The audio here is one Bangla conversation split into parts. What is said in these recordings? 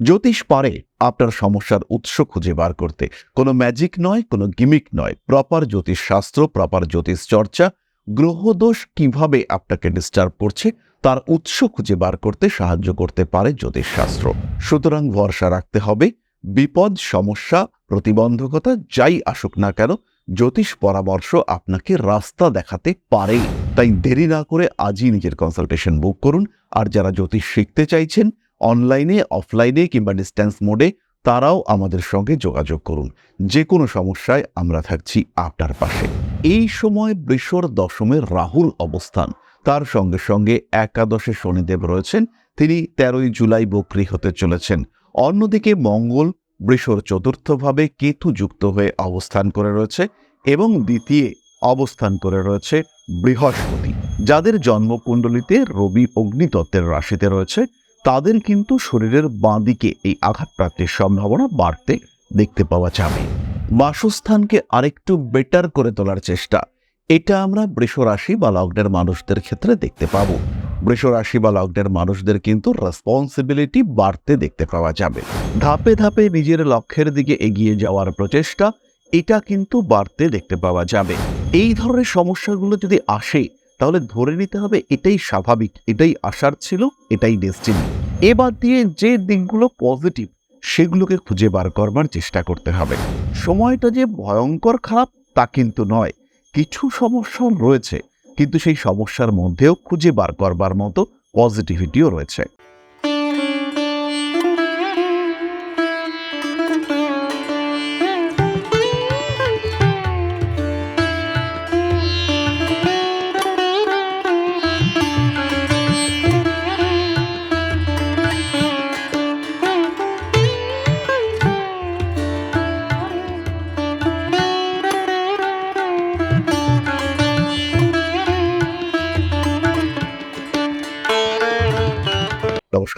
জ্যোতিষ পারে আপনার সমস্যার উৎস খুঁজে বার করতে। কোনো ম্যাজিক নয়, কোনো গিমিক নয়। প্রপার জ্যোতিষ শাস্ত্র প্রপার জ্যোতিষ চর্চা গ্রহদোষ কীভাবে আপনাকে ডিস্টার্ব করছে, তার উৎস খুঁজে বার করতে সাহায্য করতে পারে জ্যোতিষশাস্ত্র সুতরাং ভরসা রাখতে হবে। বিপদ, সমস্যা, প্রতিবন্ধকতা, যাই আসুক না কেন, জ্যোতিষ পরামর্শ আপনাকে রাস্তা দেখাতে পারে। তাই দেরি না করে আজই নিজের কনসালটেশন বুক করুন। আর যারা জ্যোতিষ শিখতে চাইছেন অনলাইনে অফলাইনে কিংবা ডিস্ট্যান্স মোডে তারাও আমাদের সঙ্গে যোগাযোগ করুন। যে কোনো সমস্যায় আমরা থাকছি আপনার পাশে। এই সময় বৃষর দশমের রাহুল অবস্থান। তার সঙ্গে সঙ্গে একাদশে শনিদেব রয়েছেন। তিনি তেরোই জুলাই বকরি হতে চলেছেন। অন্যদিকে মঙ্গল বৃষর চতুর্থভাবে কেতু যুক্ত হয়ে অবস্থান করে রয়েছে এবং দ্বিতীয় অবস্থান করে রয়েছে বৃহস্পতি। যাদের জন্মকুণ্ডলিতে রবি অগ্নিতত্ত্বের রাশিতে রয়েছে তাদের কিন্তু শরীরের বাঁ দিকে এই আঘাতপ্রাপ্তির সম্ভাবনা বাড়তে দেখতে পাওয়া যাবে। বাসস্থানকে আরেকটু বেটার করে তোলার চেষ্টা। এটা আমরা বৃষ রাশি বা লগ্নের মানুষদের ক্ষেত্রে দেখতে পাবো। বৃষ রাশি বা লগ্নের মানুষদের কিন্তু রেসপন্সিবিলিটি বাড়তে দেখতে পাওয়া যাবে। ধাপে ধাপে নিজের লক্ষ্যের দিকে এগিয়ে যাওয়ার প্রচেষ্টা, এটা কিন্তু বাড়তে দেখতে পাওয়া যাবে। এই ধরনের সমস্যাগুলো যদি আসে তাহলে ধরে নিতে হবে এটাই স্বাভাবিক, এটাই আশার ছিল, এটাই ডেস্টিনি এবার দিয়ে যে দিকগুলো পজিটিভ সেগুলোকে খুঁজে বার করবার চেষ্টা করতে হবে। সময়টা যে ভয়ঙ্কর খারাপ, তা কিন্তু নয়। কিছু সমস্যা রয়েছে, কিন্তু সেই সমস্যার মধ্যেও খুঁজে বার করবার মতো পজিটিভিটিও রয়েছে।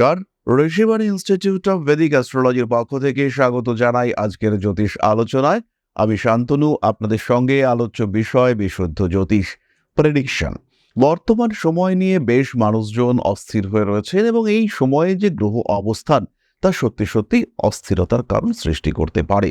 নমস্কার। ঋষিবাণী ইনস্টিটিউট অফ ভেদিক অ্যাস্ট্রোলজির পক্ষ থেকে স্বাগত জানাই আজকের জ্যোতিষ আলোচনায়। আমি শান্তনু, আপনাদের সঙ্গে আলোচ্য বিষয় বিশুদ্ধ জ্যোতিষ প্রেডিকশন বর্তমান সময় নিয়ে বেশ মানুষজন অস্থির হয়ে রয়েছেন এবং এই সময়ে যে গ্রহ অবস্থান, তা সত্যি সত্যি অস্থিরতার কারণ সৃষ্টি করতে পারে।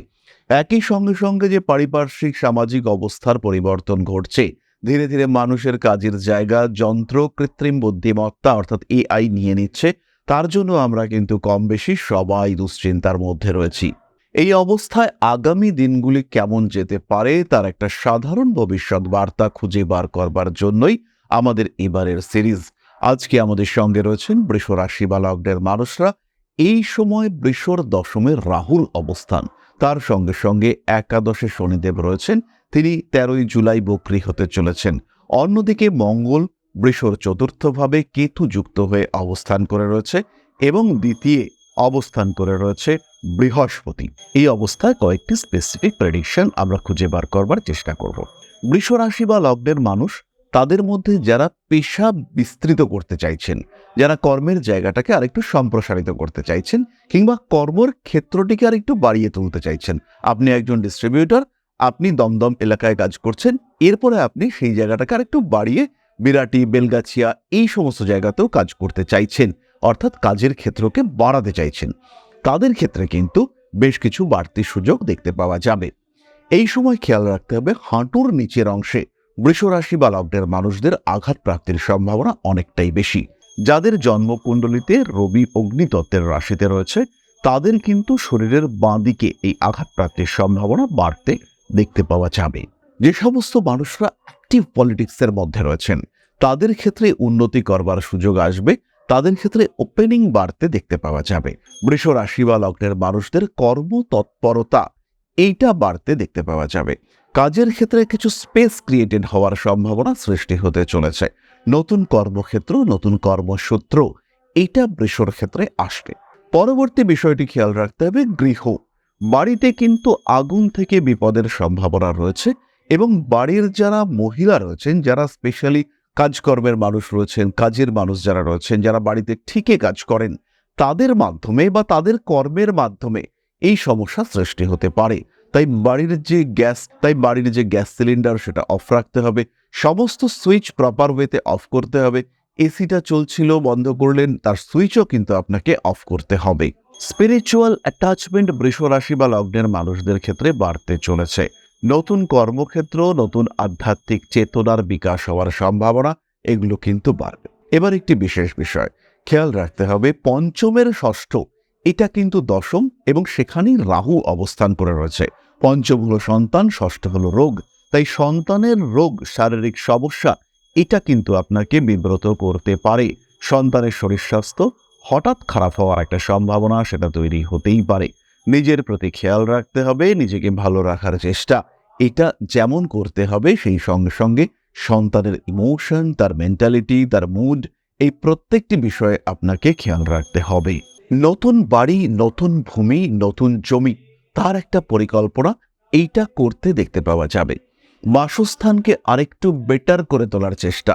একই সঙ্গে সঙ্গে যে পারিপার্শ্বিক সামাজিক অবস্থার পরিবর্তন ঘটছে, ধীরে ধীরে মানুষের কাজের জায়গা, যন্ত্র, কৃত্রিম বুদ্ধিমত্তা অর্থাৎ এআই নিয়ে নিচ্ছে তার জন্য আমরা কিন্তু কম বেশি সবাই দুশ্চিন্তার মধ্যে রয়েছি। এই অবস্থায় আগামী দিনগুলি কেমন যেতে পারে তার একটা সাধারণ ভবিষ্যৎ বার্তা খুঁজে বার করবার জন্যই আমাদের এবারের সিরিজ। আজকে আমাদের সঙ্গে রয়েছেন বৃষ রাশি বা লগ্নের মানুষরা। এই সময় বৃষর দশমের রাহুল অবস্থান। তার সঙ্গে সঙ্গে একাদশে শনিদেব রয়েছেন। তিনি তেরোই জুলাই বকরি হতে চলেছেন। অন্যদিকে মঙ্গল বৃষর চতুর্থভাবে কেতু যুক্ত হয়ে অবস্থান করে রয়েছে এবং দ্বিতীয় অবস্থান করে রয়েছে বৃহস্পতি। এই অবস্থায় কয়েকটি স্পেসিফিক প্রেডিকশন আমরা খুঁজে বার করবার চেষ্টা করব। বৃষ রাশি বা লগ্নের মানুষ, তাদের মধ্যে যারা পেশা বিস্তৃত করতে চাইছেন, যারা কর্মের জায়গাটাকে আরেকটু সম্প্রসারিত করতে চাইছেন, কিংবা কর্মর ক্ষেত্রটিকে আরেকটু বাড়িয়ে তুলতে চাইছেন, আপনি একজন ডিস্ট্রিবিউটর আপনি দমদম এলাকায় কাজ করছেন, এরপরে আপনি সেই জায়গাটাকে আরেকটু বাড়িয়ে বিরাটি, বেলগাছিয়া এই সমস্ত জায়গাতেও কাজ করতে চাইছেন। অর্থাৎ কাজের ক্ষেত্রকে বাড়াতে চাইছেন। তাদের ক্ষেত্রে কিন্তু বেশ কিছু বাড়তি সুযোগ দেখতে পাওয়া যাবে। এই সময় খেয়াল রাখতে হবে, হাঁটুর নিচের অংশে বৃষরাশি বা লগ্নের মানুষদের আঘাত প্রাপ্তির সম্ভাবনা অনেকটাই বেশি। যাদের জন্মকুণ্ডলিতে রবি অগ্নিতত্ত্বের রাশিতে রয়েছে, তাদের কিন্তু শরীরের বাঁ দিকে এই আঘাত প্রাপ্তির সম্ভাবনা বাড়তে দেখতে পাওয়া যাবে। যে সমস্ত মানুষরা অ্যাক্টিভ পলিটিক্সের মধ্যে রয়েছেন। তাদের ক্ষেত্রে উন্নতি করবার সুযোগ আসবে, তাদের ক্ষেত্রে ওপেনিং বাড়তে দেখতে পাওয়া যাবে। বৃষ রাশি বা লগ্নের মানুষদের কর্ম তৎপরতা এইটা বাড়তে দেখতে পাওয়া যাবে। কাজের ক্ষেত্রে কিছু স্পেস ক্রিয়েটেড হওয়ার সম্ভাবনা সৃষ্টি হতে চলেছে। নতুন কর্মক্ষেত্র, নতুন কর্মসূত্র, এইটা বৃষর ক্ষেত্রে আসবে। পরবর্তী বিষয়টি খেয়াল রাখতে হবে, গৃহ। বাড়িতে কিন্তু আগুন থেকে বিপদের সম্ভাবনা রয়েছে। এবং বাড়ির যারা মহিলা রয়েছেন, যারা স্পেশালি কাজকর্মের মানুষ রয়েছেন, কাজের মানুষ যারা রয়েছেন, যারা বাড়িতে ঠিকই কাজ করেন, তাদের মাধ্যমে বা তাদের কর্মের মাধ্যমে এই সমস্যা সৃষ্টি হতে পারে। তাই বাড়ির যে গ্যাস, তাই বাড়ির যে গ্যাস সিলিন্ডার সেটা অফ রাখতে হবে, সমস্ত সুইচ প্রপার ওয়েতে অফ করতে হবে এসিটা চলছিল, বন্ধ করলেন, তার সুইচও কিন্তু আপনাকে অফ করতে হবে। স্পিরিচুয়াল অ্যাটাচমেন্ট বৃষ রাশি বা লগ্নের মানুষদের ক্ষেত্রে বাড়তে চলেছে। নতুন কর্মক্ষেত্র, নতুন আধ্যাত্মিক চেতনার বিকাশ হওয়ার সম্ভাবনা, এগুলো কিন্তু বাড়বে। এবার একটি বিশেষ বিষয়, খেয়াল রাখতে হবে, পঞ্চমের ষষ্ঠ, এটা কিন্তু দশম এবং সেখানেই রাহু অবস্থান করে রয়েছে। পঞ্চম হলো সন্তান, ষষ্ঠ হলো রোগ, তাই সন্তানের রোগ, শারীরিক সমস্যা, এটা কিন্তু আপনাকে বিব্রত করতে পারে। সন্তানের শরীর স্বাস্থ্য হঠাৎ খারাপ হওয়ার একটা সম্ভাবনা, সেটা তৈরি হতেই পারে। নিজের প্রতি খেয়াল রাখতে হবে, নিজেকে ভালো রাখার চেষ্টা। এটা যেমন করতে হবে, সেই সঙ্গে সঙ্গে সন্তানের ইমোশন তার মেন্টালিটি তার মুড এই প্রত্যেকটি বিষয়ে আপনাকে খেয়াল রাখতে হবে। নতুন বাড়ি, নতুন ভূমি, নতুন জমি, তার একটা পরিকল্পনা, এইটা করতে দেখতে পাওয়া যাবে। বাসস্থানকে আরেকটু বেটার করে তোলার চেষ্টা,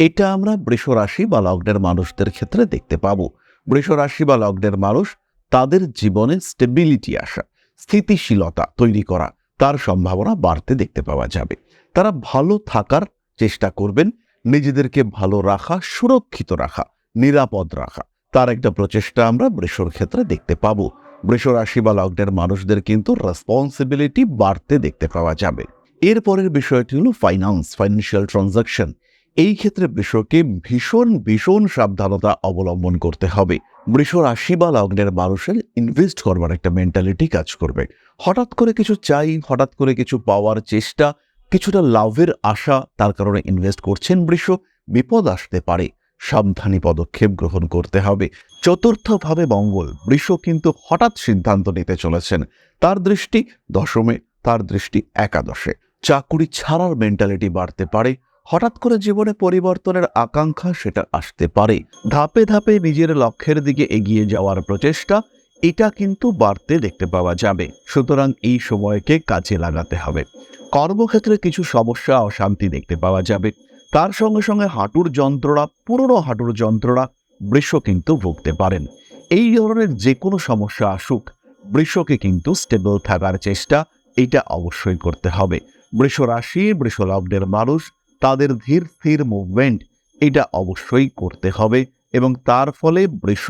এটা আমরা বৃষরাশি বা লগ্নের মানুষদের ক্ষেত্রে দেখতে পাবো। বৃষরাশি বা লগ্নের মানুষ তাদের জীবনে স্টেবিলিটি আসা, স্থিতিশীলতা তৈরি করা, তার সম্ভাবনা বাড়তে দেখতে পাওয়া যাবে। তারা ভালো থাকার চেষ্টা করবেন, নিজেদেরকে ভালো রাখা, সুরক্ষিত রাখা, নিরাপদ রাখা। তার একটা প্রচেষ্টা আমরা বৃষর ক্ষেত্রে দেখতে পাবো। বৃষ রাশি বা লগ্নের মানুষদের কিন্তু রেসপন্সিবিলিটি বাড়তে দেখতে পাওয়া যাবে। এরপরের বিষয়টি হলো ফাইন্যান্স ফাইন্যান্সিয়াল ট্রানজাকশন এই ক্ষেত্রে বৃষকে ভীষণ ভীষণ সাবধানতা অবলম্বন করতে হবে। বৃষ রাশি বা লগ্নের মানুষের ইনভেস্ট করবার একটা মেন্টালিটি কাজ করবে। হঠাৎ করে কিছু চাই, হঠাৎ করে কিছু পাওয়ার চেষ্টা, কিছুটা লাভের আশা তার কারণে ইনভেস্ট করছেন বৃষ, বিপদ আসতে পারে, সাবধানী পদক্ষেপ গ্রহণ করতে হবে। চতুর্থভাবে মঙ্গল, বৃষ কিন্তু হঠাৎ সিদ্ধান্ত নিতে চলেছেন। তার দৃষ্টি দশমে, তার দৃষ্টি একাদশে। চাকুরি ছাড়ার মেন্টালিটি বাড়তে পারে হঠাৎ করে জীবনে পরিবর্তনের আকাঙ্ক্ষা সেটা আসতে পারে। ধাপে ধাপে নিজের লক্ষ্যের দিকে এগিয়ে যাওয়ার প্রচেষ্টা, এটা কিন্তু বাড়তে দেখতে পাওয়া যাবে। সুতরাং এই সময়কে কাজে লাগাতে হবে। কর্মক্ষেত্রে কিছু সমস্যা অশান্তি দেখতে পাওয়া যাবে। তার সঙ্গে সঙ্গে হাঁটুর যন্ত্রণা, পুরনো হাঁটুর যন্ত্রণা বৃষ কিন্তু ভুগতে পারেন। এই ধরনের যে কোনো সমস্যা আসুক, বৃষকে কিন্তু স্টেবল থাকার চেষ্টা, এটা অবশ্যই করতে হবে। বৃষ রাশি বৃষ লগ্নের মানুষ তাদের ধীর স্থির মুভমেন্ট এটা অবশ্যই করতে হবে এবং তার ফলে বৃষ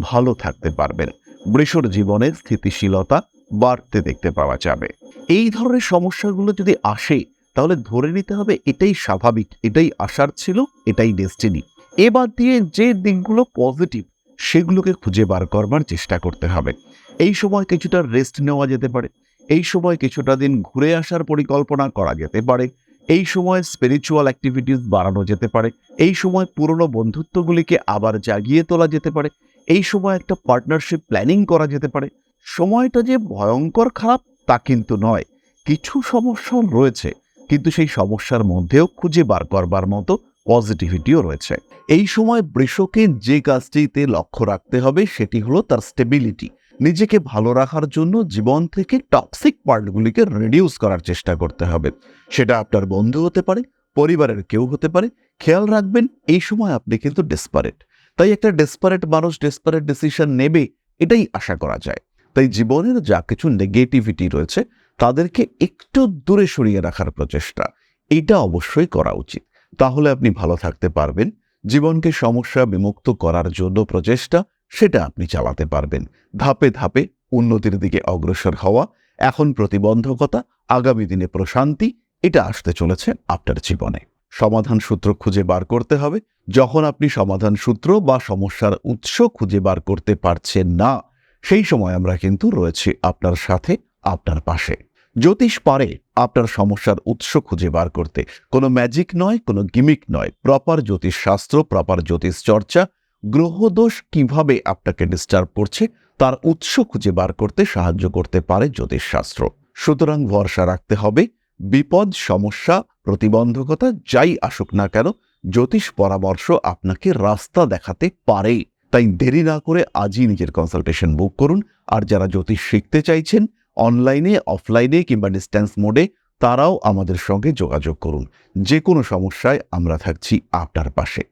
ভালো থাকতে পারবেন বৃষর জীবনে স্থিতিশীলতা বাড়তে দেখতে পাওয়া যাবে। এই ধরনের সমস্যাগুলো যদি আসে, তাহলে ধরে নিতে হবে এটাই স্বাভাবিক, এটাই আসার ছিল, এটাই ডেস্টিনি এবার দিয়ে যে দিকগুলো পজিটিভ সেগুলোকে খুঁজে বার করবার চেষ্টা করতে হবে। এই সময় কিছুটা রেস্ট নেওয়া যেতে পারে, এই সময় কিছুটা দিন ঘুরে আসার পরিকল্পনা করা যেতে পারে এই সময় স্পিরিচুয়াল অ্যাক্টিভিটিস বাড়ানো যেতে পারে, এই সময় পুরনো বন্ধুত্বগুলিকে আবার জাগিয়ে তোলা যেতে পারে, এই সময় একটা পার্টনারশিপ প্ল্যানিং করা যেতে পারে। সময়টা যে ভয়ঙ্কর খারাপ তা কিন্তু নয়, কিছু সমস্যা রয়েছে, কিন্তু সেই সমস্যার মধ্যেও খুঁজে বার করবার মতো পজিটিভিটিও রয়েছে। এই সময় বৃষকে যে কাজটিতে লক্ষ্য রাখতে হবে সেটি হলো তার স্টেবিলিটি নিজেকে ভালো রাখার জন্য জীবন থেকে টক্সিক পার্টগুলিকে রিডিউস করার চেষ্টা করতে হবে। সেটা আপনার বন্ধু হতে পারে, পরিবারের কেউ হতে পারে। খেয়াল রাখবেন, এই সময় আপনি কিন্তু ডেসপারেট তাই একটা ডেসপারেট মানুষ ডেসপারেট ডিসিশন নেবে, এটাই আশা করা যায়। তাই জীবনের যা কিছু নেগেটিভিটি রয়েছে, তাদেরকে একটু দূরে সরিয়ে রাখার প্রচেষ্টা, এটা অবশ্যই করা উচিত। তাহলে আপনি ভালো থাকতে পারবেন। জীবনকে সমস্যা বিমুক্ত করার জন্য প্রচেষ্টা সেটা আপনি চালাতে পারবেন। ধাপে ধাপে উন্নতির দিকে অগ্রসর হওয়া, এখন প্রতিবন্ধকতা, আগামী দিনে প্রশান্তি, এটা আসতে চলেছে আপনার জীবনে। সমাধান সূত্র খুঁজে বার করতে হবে। যখন আপনি সমাধান সূত্র বা সমস্যার উৎস খুঁজে বার করতে পারছেন না, সেই সময় আমরা কিন্তু রয়েছি আপনার সাথে, আপনার পাশে। জ্যোতিষ পারে আপনার সমস্যার উৎস খুঁজে বার করতে। কোনো ম্যাজিক নয়, কোনো গিমিক নয়। প্রপার জ্যোতিষ শাস্ত্র প্রপার জ্যোতিষ চর্চা গ্রহদোষ কীভাবে আপনাকে ডিস্টার্ব করছে, তার উৎস খুঁজে বার করতে সাহায্য করতে পারে জ্যোতিষশাস্ত্র। সুতরাং ভরসা রাখতে হবে, বিপদ, সমস্যা, প্রতিবন্ধকতা যাই আসুক না কেন, জ্যোতিষ পরামর্শ আপনাকে রাস্তা দেখাতে পারে তাই দেরি না করে আজই নিজের কনসালটেশন বুক করুন, আর যারা জ্যোতিষ শিখতে চাইছেন অনলাইনে অফলাইনে কিংবা ডিস্ট্যান্স মোডে তারাও আমাদের সঙ্গে যোগাযোগ করুন। যে কোনো সমস্যায় আমরা থাকছি আপনার পাশে।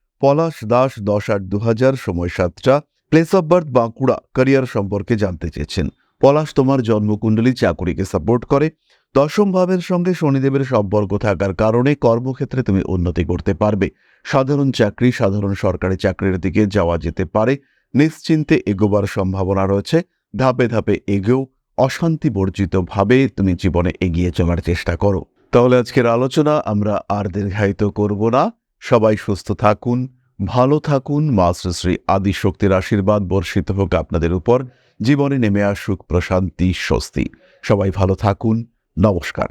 পলাশ দাস দশ আট দু হাজার সময় সাতটা place of birth Bankura career সম্পর্কে জানতে চেয়েছেন। পলাশ তোমার জন্মকুণ্ডলী চাকুরিকে সাপোর্ট করে। দশম ভাবের সঙ্গে শনিদেবের সম্পর্ক থাকার কারণে কর্মক্ষেত্রে তুমি উন্নতি করতে পারবে। সাধারণ চাকরি, সাধারণ সরকারি চাকরির দিকে যাওয়া যেতে পারে। নিশ্চিন্তে এগোবার সম্ভাবনা রয়েছে। ধাপে ধাপে এগেও। অশান্তি বর্জিত ভাবে তুমি জীবনে এগিয়ে চলার চেষ্টা করো। তাহলে আজকের আলোচনা আমরা আর দীর্ঘায়িত করব না। সবাই সুস্থ থাকুন, ভালো থাকুন মা শ্রী আদিশক্তির আশীর্বাদ বর্ষিত হোক আপনাদের উপর। জীবনে নেমে আসুক প্রশান্তি, স্বস্তি। সবাই ভালো থাকুন। নমস্কার।